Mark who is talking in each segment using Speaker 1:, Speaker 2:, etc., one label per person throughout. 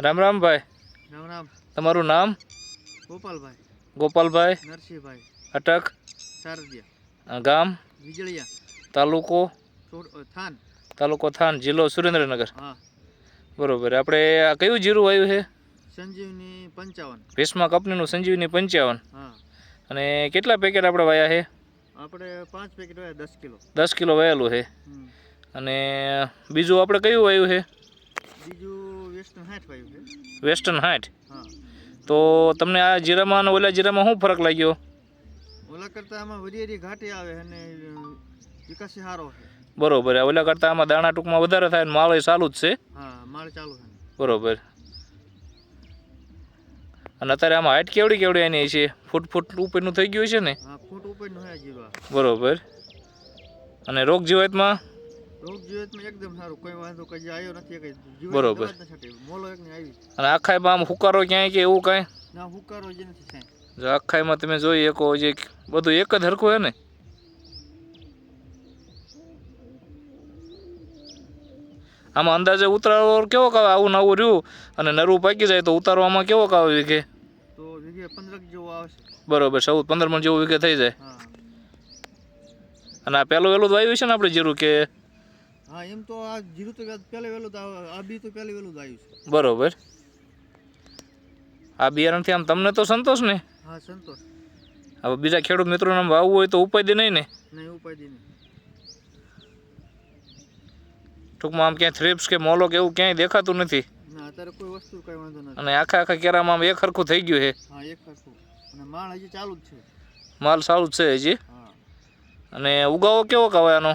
Speaker 1: રામ રામ ભાઈ.
Speaker 2: રામ રામ.
Speaker 1: તમારું નામ?
Speaker 2: ગોપાલભાઈ.
Speaker 1: ગોપાલભાઈ.
Speaker 2: નરસિંહભાઈ.
Speaker 1: અટક.
Speaker 2: શારદિયા.
Speaker 1: ગામ?
Speaker 2: વીજળિયા.
Speaker 1: તાલુકો?
Speaker 2: થાન.
Speaker 1: તાલુકો થાન જિલ્લો સુરેન્દ્રનગર.
Speaker 2: હા.
Speaker 1: બરોબર. આપણે આ કયું જીરું આવ્યું છે?
Speaker 2: સંજીવની પંચાવન.
Speaker 1: ભીષ્મા કંપનીનું સંજીવની પંચાવન.
Speaker 2: હા.
Speaker 1: અને કેટલા પેકેટ આપણે વાયા છે?
Speaker 2: આપણે પાંચ પેકેટ વાયા દસ કિલો.
Speaker 1: દસ કિલો વાયેલું છે. અને બીજું આપણે કયું વાયું છે?
Speaker 2: વેસ્ટર્ન
Speaker 1: હાઇટ તો તમને આ જીરામાં અને ઓલા જીરામાં શું ફરક લાગ્યો?
Speaker 2: ઓલા કરતાં આમાં વરિયેરી ઘાટી આવે અને વિકાસી સારો છે.
Speaker 1: બરોબર ઓલા કરતાં આમાં દાણા ટૂંકમાં વધારે થાય અને માળ ચાલુ જ છે?
Speaker 2: હા માળ ચાલુ છે.
Speaker 1: બરોબર. અને અત્યારે આમાં હાઇટ કેવડી કેવડી એની છે? ફૂટ ફૂટ ઉપરનું થઈ ગયું છે ને?
Speaker 2: ફૂટ ઉપરનું
Speaker 1: બરોબર. અને રોગ જીવાતમાં બરોબર. અને આખાઈમાં આમ હુકારો ક્યાંય કે એવું કાંઈ? આખાઈમાં તમે જોઈ શકો જે બધું એક જ હરખું હે ને? આમાં અંદાજે ઉતારો કેવો કાવે આવું નવું રહ્યું અને નરવું પાકી જાય તો ઉતારવામાં કેવો કાવે વીઘે? બરોબર ચૌદ પંદર મણ જેવું વીઘે થઈ જાય. અને આ પહેલું વહેલું તો આવ્યું છે ને આપણે જીરું કે
Speaker 2: હા એમ તો આ જીરું તો પહેલે વહેલું તો. આ બી તો પહેલે વહેલું જ આવ્યું છે.
Speaker 1: બરોબર. આ બિયારણથી આમ તમને તો સંતોષ ને?
Speaker 2: હા સંતોષ.
Speaker 1: હવે બીજા ખેડૂત મિત્રોને આમ વાવવું હોય તો ઉપાય દે નહીં ને?
Speaker 2: નહીં ઉપાધિ નહીં.
Speaker 1: ટૂંકમાં આમ ક્યાંય થ્રિપ્સ કે મોલો કે એવું ક્યાંય દેખાતું નથી.
Speaker 2: ના અત્યારે કોઈ વસ્તુ કઈ વાંધો નથી.
Speaker 1: અને આખા આખા કેરામાં આમ એક હરખું થઈ ગયું છે.
Speaker 2: હા એક હરખું. અને માલ હજી ચાલુ જ છે.
Speaker 1: માલ સારું જ છે હજી? અને ઉગાવો કેવો કહેવાય આનો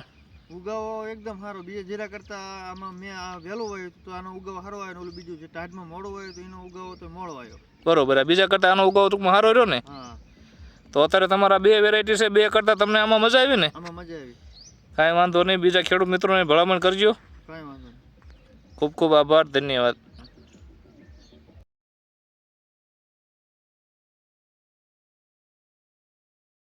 Speaker 2: ઉગાવો એકદમ સારો. બે જીરા કરતા આમાં મેં આ વહેલો વાયો તો આનો ઉગાવો સારો આવ્યો ઓલું બીજું જે ટાઢમાં મોડો વાયો તો એનો ઉગાવો તો મોડો આવ્યો.
Speaker 1: બરોબર. આ બીજા કરતાં આનો ઉગાવો ટૂંકમાં સારો રહ્યો ને? તો અત્યારે તમારા બે વેરાયટી છે બે કરતાં તમને આમાં મજા આવી ને?
Speaker 2: આમાં મજા આવી.
Speaker 1: કાંઈ વાંધો નહીં. બીજા ખેડૂત મિત્રોને ભલામણ કરજો.
Speaker 2: કાંઈ વાંધો નહીં.
Speaker 1: ખૂબ ખૂબ આભાર. ધન્યવાદ.